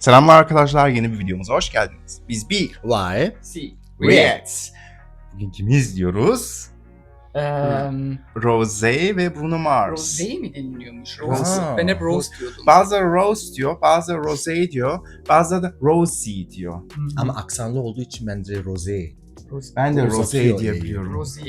Selamlar arkadaşlar, yeni bir videomuza hoş geldiniz. Biz bir Why? Si. React. Bugün kimi izliyoruz? Um, Rosé ve Bruno Mars. Rose mi deniliyormuş? Rose. Rose. Ben hep Rose diyordum. Bazıları Rose diyor, bazıları Rosé diyor, bazıları da Rosie diyor. Hı hı. Ama aksanlı olduğu için bence rosé. Rose. Ben de Uzatıyor Rosé diye biliyorum. Rose.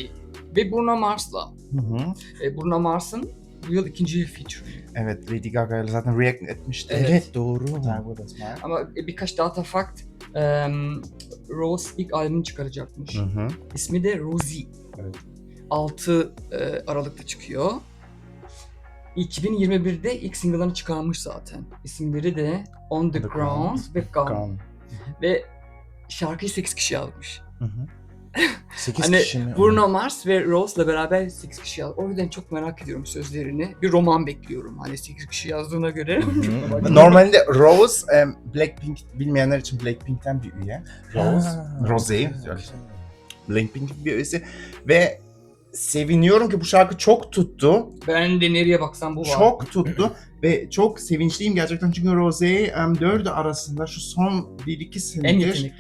Ve Bruno Mars'la. Hı hı. E, Bruno Mars'ın bu yıl ikinci feature'ı. Evet, Lady Gaga ile zaten react etmişti. Evet. doğru. A smile. Ama e, birkaç data fact. em, Rose ilk albümünü çıkaracakmış. Hı hı. İsmi de Rosie. Evet. 6 e, Aralık'ta çıkıyor. 2021'de ilk single'larını çıkarmış zaten. İsimleri de On the, The Ground ve Gone. Ve şarkıyı 8 kişi yazmış. Hı hı. 8 Hani kişi mi? Bruno Mars ve Rose'la beraber 8 kişi yazdı. O yüzden çok merak ediyorum sözlerini. Bir roman bekliyorum. Hani 8 kişi yazdığına göre. Normalde Rose, em, Blackpink bilmeyenler için Blackpink'ten bir üye. Rose, okey. Blackpink'in bir üyesi ve seviniyorum ki bu şarkı çok tuttu. ben de nereye baksam bu var. Çok tuttu ve çok sevinçliyim gerçekten çünkü em, dördü arasında şu son 1-2 en senedir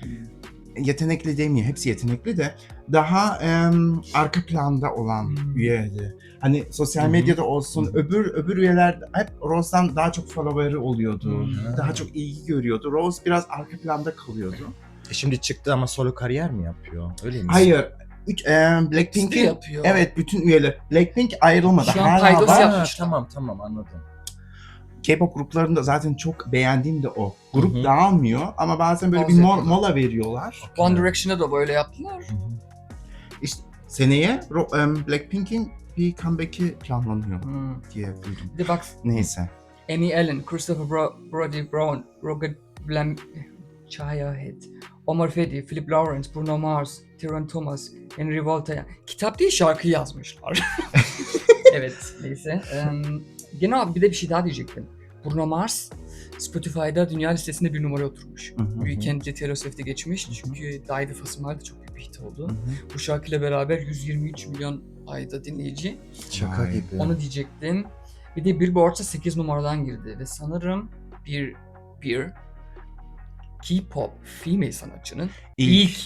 yetenekli. demeyeyim hepsi yetenekli de daha em, arka planda olan Hmm. üyeydi. Hani sosyal hı. medyada olsun hı. öbür öbür üyeler hep Rose'dan daha çok follower'ı oluyordu. Hmm. Daha çok ilgi görüyordu. Rose biraz arka planda kalıyordu. E şimdi çıktı ama solo kariyer mi yapıyor? Öyle mi? Hayır. Üç, Ciddi Blackpink'in yapıyor. evet bütün üyeler Blackpink ayrılmadı. Şu an Hala var. Ha, yapmışlar. tamam tamam anladım. K-pop gruplarında zaten çok beğendiğim de o. Grup Hı hı. dağılmıyor ama bazen böyle Pause bir mo- yapıyorlar. mola veriyorlar. One Direction'da da böyle yaptılar. Hı hı. İşte seneye Ro- em, Blackpink'in bir comeback'i planlanıyor Hmm. diye duydum. Bir de bak Neyse. Amy Allen, Christopher Bro- Brody Brown, Roger Blam Chaya Head, Omar Fedi, Philip Lawrence, Bruno Mars, Tyrone Thomas, Henry Voltaire. Kitap değil şarkı yazmışlar. evet neyse. Em, gene abi bir de bir şey daha diyecektim. Bruno Mars Spotify'da dünya listesinde bir numara oturmuş. Hı hı hı. Weekend'le Taylor Swift'e geçmiş çünkü Die Smile de çok büyük bir hit oldu. Hı hı. Bu şarkıyla beraber 123 milyon ayda dinleyici. Şaka Vay. gibi. Onu diyecektim. Bir de Billboard'a 8 numaradan girdi ve sanırım bir bir K-pop female sanatçının ilk.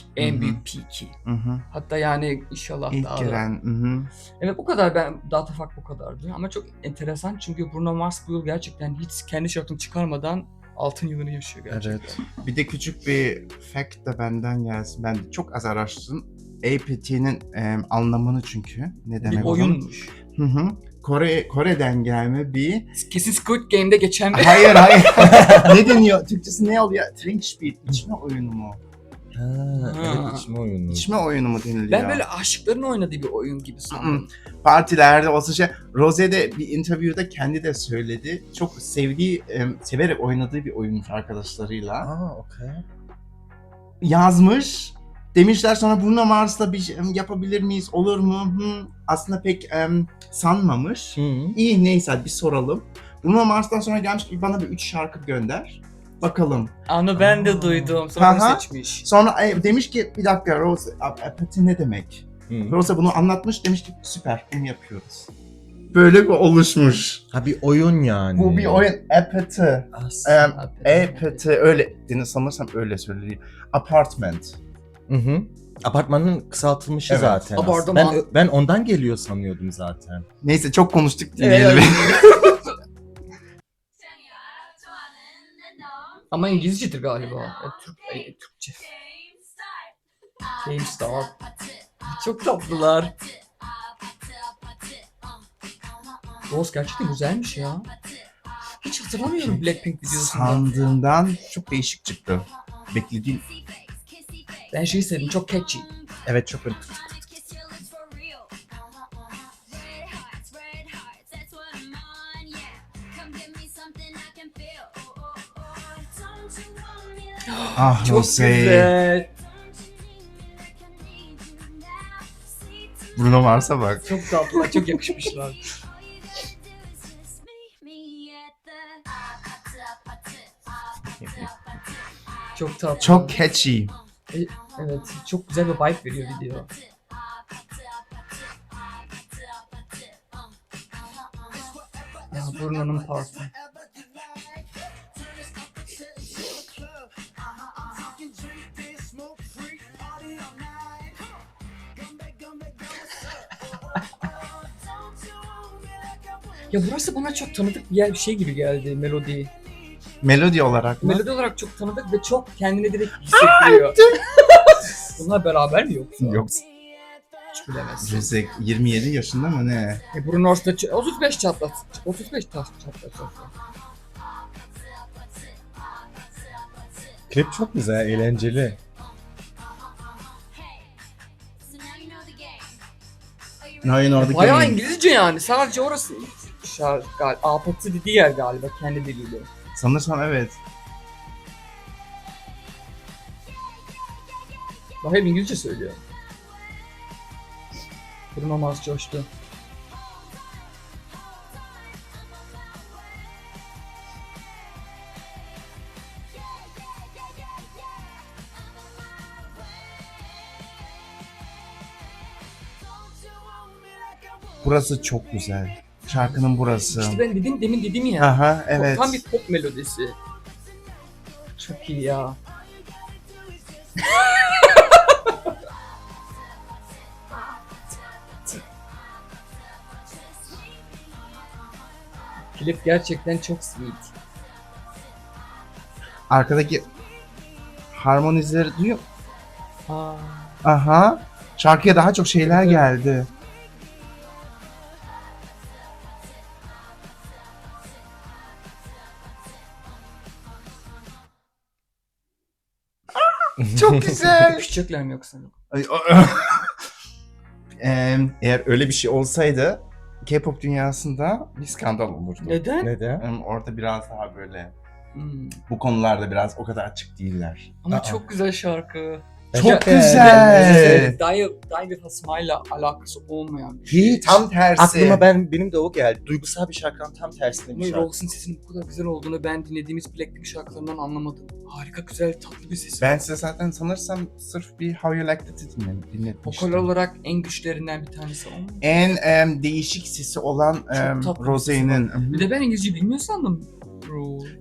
Hı hı. Hatta yani inşallah İlk daha da. giren. Hı hı. Evet bu kadar ben Data Fact bu kadardı ama çok enteresan çünkü Bruno Mars bu yıl gerçekten hiç kendi şarkını çıkarmadan altın yılını yaşıyor gerçekten. Evet. Bir de küçük bir fact da benden gelsin. Ben de çok az araştırdım. APT'nin em, anlamını çünkü. Ne demek Bir oyunmuş. Hı hı. Kore Kore'den gelme bir Kesin Squid Game'de geçen bir Hayır hayır. ne deniyor? Türkçesi ne oluyor? Trinkspiel. İçme oyunu mu? Ha, Ha. evet içme oyunu. İçme oyunu mu deniliyor? ben böyle aşıkların oynadığı bir oyun gibi sandım. Partilerde olsa şey. Rose de bir interview'da kendi de söyledi. Çok sevdiği, em, severek oynadığı bir oyunmuş arkadaşlarıyla. Aa okey. Yazmış. Demişler sonra Bruno Mars'la bir şey yapabilir miyiz? Olur mu? Hı. Aslında pek em, sanmamış. Hı. İyi neyse hadi bir soralım. Bruno Mars'tan sonra gelmiş ki bana bir üç şarkı gönder. Bakalım. Onu ben de duydum. Sonra onu Aha. seçmiş. Sonra e, demiş ki bir dakika Rose, a- apati ne demek? Hı. Rose bunu anlatmış demiş ki süper bunu yapıyoruz. Böyle bir oluşmuş. Ha bir oyun yani. Bu bir oyun apati. Aslında. Em, apati öyle sanırsam öyle söyleniyor. Apartment. Hı hı. Apartmanın kısaltılmışı Evet. zaten. Apartman. Ben, ben ondan geliyor sanıyordum zaten. Neyse çok konuştuk Evet, dinleyelim. Ama İngilizcedir galiba. E, Türk, e, Türkçe. GameStar. Çok tatlılar. Rose gerçekten güzelmiş ya. Hiç hatırlamıyorum Blackpink videosunda. Sandığımdan çok değişik çıktı. Beklediğim Ben şeyi sevdim çok catchy. Evet çok öyle. ah Çok Rose. güzel. Bruno Mars'a bak. Çok tatlılar, çok yakışmışlar. Çok tatlı. Çok catchy. Evet çok güzel bir vibe veriyor video. Ya Bruna'nın parfüm. ya burası bana çok tanıdık bir bir şey gibi geldi melodi. Melodi olarak mı? Melodi olarak çok tanıdık ve çok kendine direkt hissettiriyor. Bunlar beraber mi yoksa? Yok. Hiç bilemezsin. Rose 27 yaşında mı ne? E Bruno Mars da ç- 35 çatlat. 35 taş çatlat. Klip çok güzel, eğlenceli. Know the Bayağı game. İngilizce yani. Sadece orası şarkı galiba. Apatı dediği yer galiba kendi diliyle. Sanırsam evet. Bak hep İngilizce söylüyor. Bruno Mars coştu. Burası çok güzel. Şarkının burası. İşte ben dedim demin dedim ya. Aha evet. Tam bir pop melodisi. Çok iyi ya. Klip gerçekten çok sweet. Arkadaki harmonizeleri duyuyor. Aa, Aha. Şarkıya daha çok şeyler Evet. geldi. Çok güzel. Küçükler mi yoksa? Ay, o- Eğer öyle bir şey olsaydı K-pop dünyasında bir skandal olurdu. Neden? Neden? Em, Orada biraz daha böyle Hmm. bu konularda biraz o kadar açık değiller. Ama Aa. çok güzel şarkı. Çok Bence- güzel. Die, Die with a Smile'la alakası olmayan bir şey. Hi, tam tersi. Aklıma ben benim de o geldi. Duygusal bir şarkının tam tersine bir Ama şarkı. Rose'un sesinin bu kadar güzel olduğunu ben dinlediğimiz Blackpink şarkılarından anlamadım. Harika güzel tatlı bir sesi. Ben size zaten sanırsam sırf bir How You Like It dinle- dinletmiştim. Vokal olarak en güçlerinden bir tanesi o. En em, değişik sesi olan em, tatlı bir Rose'nin. Bir de ben İngilizce bilmiyor sandım.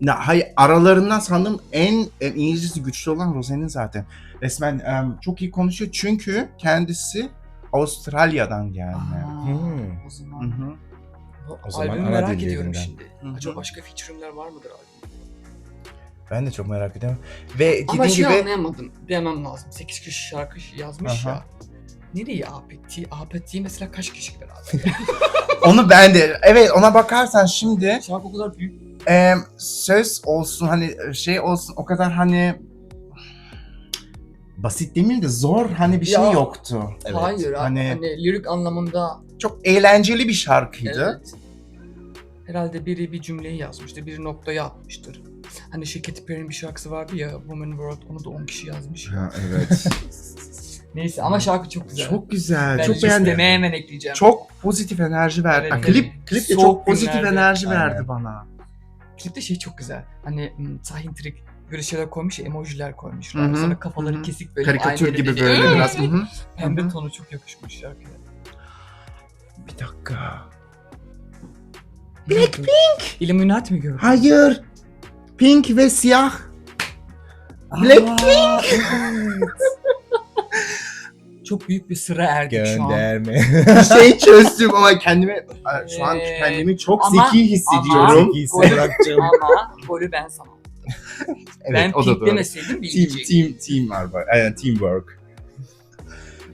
Ne, hayır, aralarından sandım en, en İngilizcesi güçlü olan Rose'nin zaten. Resmen em, çok iyi konuşuyor çünkü kendisi Avustralya'dan gelme. Aa, Hmm. O Hı zaman. hı. Bu O zaman albümü merak ediyorum şimdi. Hı hı. Acaba başka featuringler var mıdır albümde? Ben de çok merak ediyorum. Ve Ama dediğin şey gibi anlayamadım demem lazım. 8 kişi şarkı yazmış Aha. ya. Nereye Apeti? Apeti mesela kaç kişi beraber? Onu ben de, evet ona bakarsan şimdi Şarkı o kadar büyük. Em, söz olsun hani şey olsun o kadar hani basit demeyeyim de zor hani bir şey Ya. yoktu. Evet, Hayır hani- hani, lirik anlamında Çok eğlenceli bir şarkıydı. evet. Herhalde biri bir cümleyi yazmıştır, biri noktayı atmıştır. Hani şu Katy Perry'nin bir şarkısı vardı ya, Woman World, onu da 10 kişi yazmış. Ha, evet. Neyse ama şarkı çok güzel. çok güzel. ben çok beğendim. hemen ekleyeceğim. Çok pozitif enerji verdi. Evet, Ha, evet. klip klip de Soğuk çok pozitif günlerde. enerji Aynen. verdi bana. Klipte şey çok güzel. Hani Tahin Trik böyle şeyler koymuş emojiler Hı koymuşlar. hı, Sonra kafaları hı hı. kesik böyle Karikatür gibi böyle biraz. Hı hı. Pembe tonu çok yakışmış şarkıya. Bir dakika. Blackpink! Illuminati mi gördün? Hayır. Pink ve siyah. Blackpink. Çok büyük bir sıra erdik şu an. gönderme. Bir şey çözdüm ama kendimi şu an Ee, kendimi çok ama- zeki hissediyorum. İyisin Burak'cığım. Ama golü ben sana. Evet, ben o da doğru. demeseydim Team, bilecek. team, team var. Aynen, teamwork.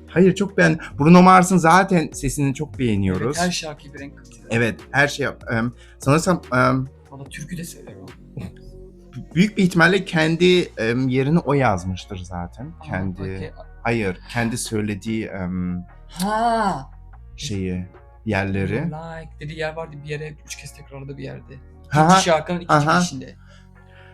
Hayır çok ben Bruno Mars'ın zaten sesini çok beğeniyoruz. Evet, her şarkıyı bir renk katıyor. Evet, her şey. em, sanırsam em, Valla türkü de söyler o. büyük bir ihtimalle kendi em, yerini o yazmıştır zaten. Aa, Kendi, okey. Hayır, kendi söylediği em, Ha. şeyi, yerleri. Like dediği yer vardı bir yere üç kez tekrarladı bir yerde. Ha, İkinci şarkının ikinci aha. girişinde.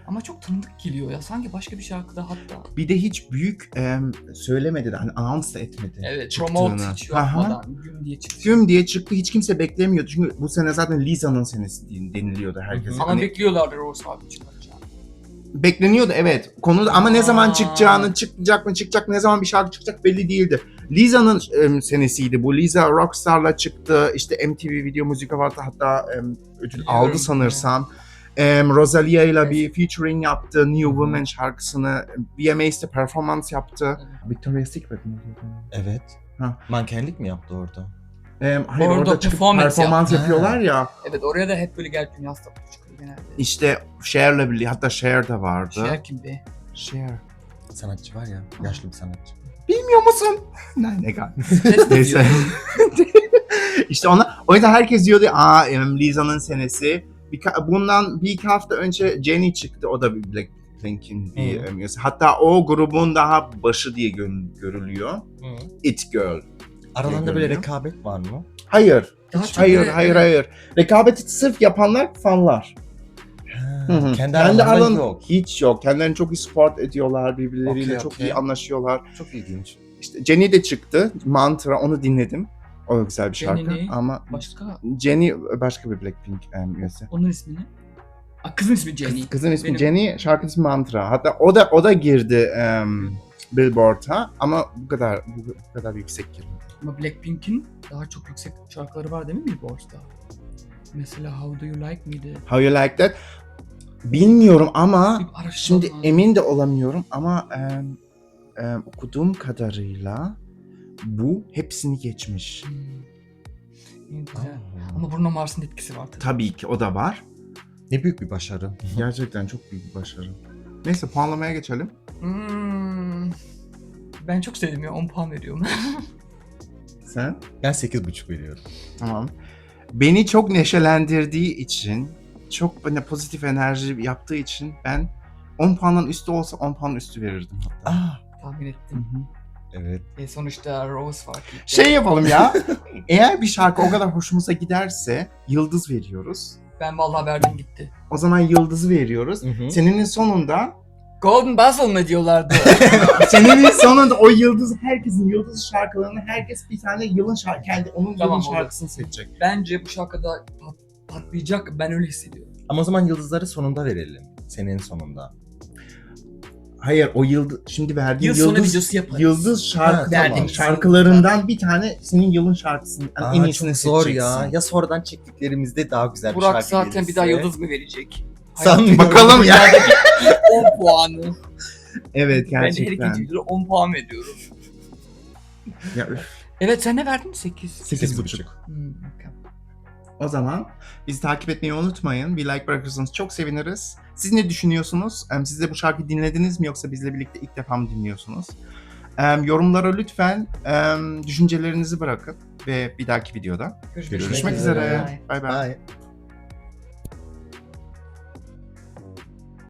Ama çok tanıdık geliyor ya. Sanki başka bir şarkıda hatta. Bir de hiç büyük em, söylemedi de hani announce da etmedi. Evet, çıktığını. promote hiç Aha. yapmadan güm diye çıktı. Güm diye çıktı hiç kimse beklemiyordu. Çünkü bu sene zaten Lisa'nın senesi deniliyordu herkese. Ama Hani bekliyorlardı Rose abi çıkaracağını. Bekleniyordu evet. Konu ama ne zaman çıkacağını, çıkacak mı çıkacak, ne zaman bir şarkı çıkacak belli değildi. Lisa'nın em, senesiydi bu. Lisa Rockstar'la çıktı. İşte MTV Video Müzik Awards'ta hatta em, ödül aldı sanırsam. Em, Rosalia ile Evet. bir featuring yaptı. New Woman şarkısını. VMA's'te performans yaptı. Victoria's Secret mi? Evet. Ha. Mankenlik mi yaptı orada? Em, hayır Orada orada çıkıp performance performans yap- yapıyorlar ya. Evet oraya da hep böyle gel dünya çıkıyor genelde. İşte Cher'le birlikte hatta Cher de vardı. Şeher kim be? Cher. Sanatçı var ya. Yaşlı bir sanatçı. Bilmiyor musun? Ne ne gal. Neyse. işte ona o yüzden herkes diyordu aa em, Liza'nın senesi. Bir, bundan bir iki hafta önce Jennie çıktı. O da bir Blackpink'in bir Hı. em, üyesi. Hatta o grubun daha başı diye gö- görülüyor. It Girl. Aralarında böyle rekabet var mı? Hayır. Hiç- hayır, hayır, hayır. Rekabeti sırf yapanlar fanlar. Hı hı. Kendi aralarında aralarında yok. Hiç yok. Kendilerini çok iyi support ediyorlar birbirleriyle. Okey, çok okey. iyi anlaşıyorlar. Çok ilginç. İşte Jenny de çıktı. Mantra onu dinledim. O da güzel bir şarkı. Jenny ne? Ama Başka Jenny başka bir Blackpink em, üyesi. onun ismi ne? Aa, kızın ismi Jenny. Kız- kızın ismi Benim- Jenny, şarkının ismi Mantra. Hatta o da o da girdi em, Billboard'a ama bu kadar bu, bu kadar yüksek girmedi. Ama Blackpink'in daha çok yüksek şarkıları var değil mi Billboard'da? Mesela How Do You Like Me'di. How You Like That? Bilmiyorum ama Bir araştırma Şimdi emin de olamıyorum ama em, em, okuduğum kadarıyla bu hepsini geçmiş. Hmm. İyi, güzel. Ama Bruno Mars'ın etkisi var tabii. Tabii ki o da var. Ne büyük bir başarı. Gerçekten çok büyük bir başarı. Neyse puanlamaya geçelim. Hmm. Ben çok sevdim ya 10 puan veriyorum. Sen? Ben 8,5 veriyorum. Tamam. Beni çok neşelendirdiği için, çok böyle pozitif enerji yaptığı için ben 10 puanın üstü olsa 10 puan üstü verirdim hatta. Aa, Tahmin ettim. hı. evet. E sonuçta Rose var. Şey yapalım ya. Eğer bir şarkı o kadar hoşumuza giderse yıldız veriyoruz. Ben vallahi verdim gitti. O zaman yıldızı veriyoruz. Hı hı. Senenin sonunda Golden Buzzer mı diyorlardı? senenin sonunda o yıldız herkesin yıldız şarkılarını herkes bir tane yılın şarkı kendi onun Tamam, yılın olur. şarkısını seçecek. Bence bu şarkıda patlayacak. Ben öyle hissediyorum. Ama o zaman yıldızları sonunda verelim. Senin sonunda. Hayır o yıldız şimdi verdiğin Yıl sonu yıldız videosu yaparız. yıldız şarkı Ha, tamam. şarkılarından bir tane senin yılın şarkısını Aa, en iyisini çok zor seçeceksin. ya. Ya sonradan çektiklerimizde daha güzel bir Burak şarkı zaten gelirse. bir daha yıldız mı verecek? Sanmıyorum. Bakalım ya. 10 puanı. Evet Ben de her gerçekten. ikinci videoda 10 puan veriyorum. Ya, üf. Evet sen ne verdin? 8. Sekiz buçuk. Hmm. O zaman bizi takip etmeyi unutmayın. Bir like bırakırsanız çok seviniriz. Siz ne düşünüyorsunuz? Siz de bu şarkıyı dinlediniz mi yoksa bizle birlikte ilk defa mı dinliyorsunuz? Yorumlara lütfen düşüncelerinizi bırakın ve bir dahaki videoda Görüşmek, görüşmek üzere. Bay bay.